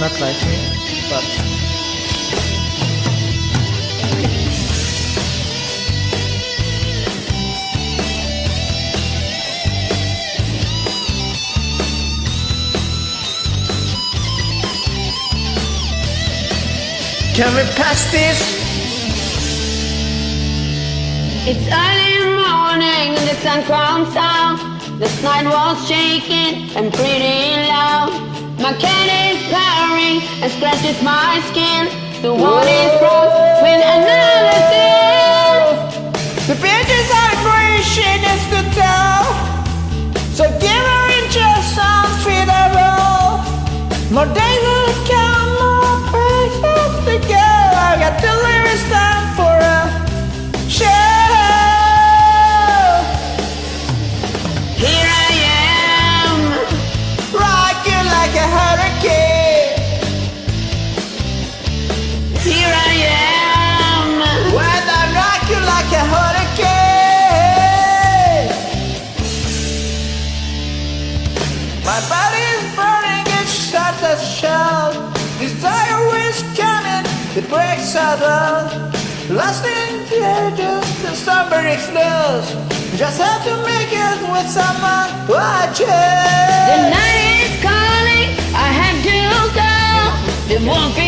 not like me, but Can we pass this? It's early morning, the sun comes out. The night was shaking and pretty loud. My cat is purring and scratches my skin. The is broke with another thing. The bitches are green, is the tell. So give her inches unfeedable. More days will come, My body is burning, it starts as shout. Desire is coming, it breaks out loud. Lost in the edges, the summer explodes. Just have to make it with someone watching. The night is calling, I have to go. The wolf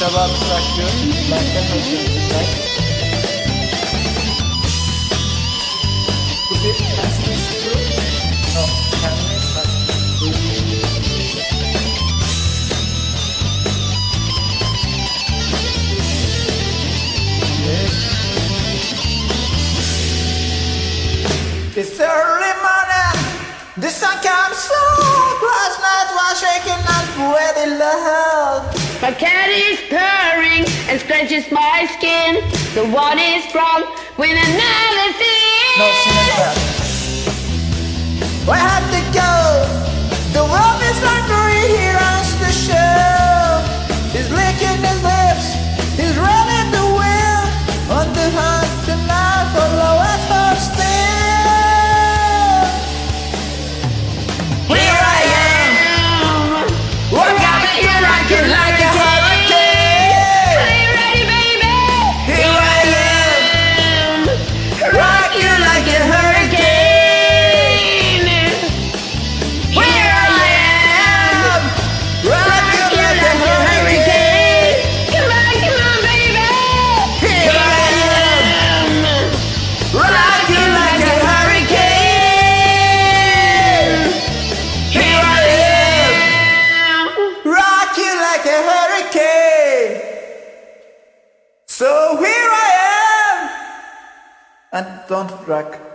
a hurricane. Right? Could we pass this through? No, can we pass It's early morning, the sun comes so Last night was shaking and ready love My cat is purring and scratches my skin. The one is strong with another thing. No, sing it back I have to go So here I am. And don't rock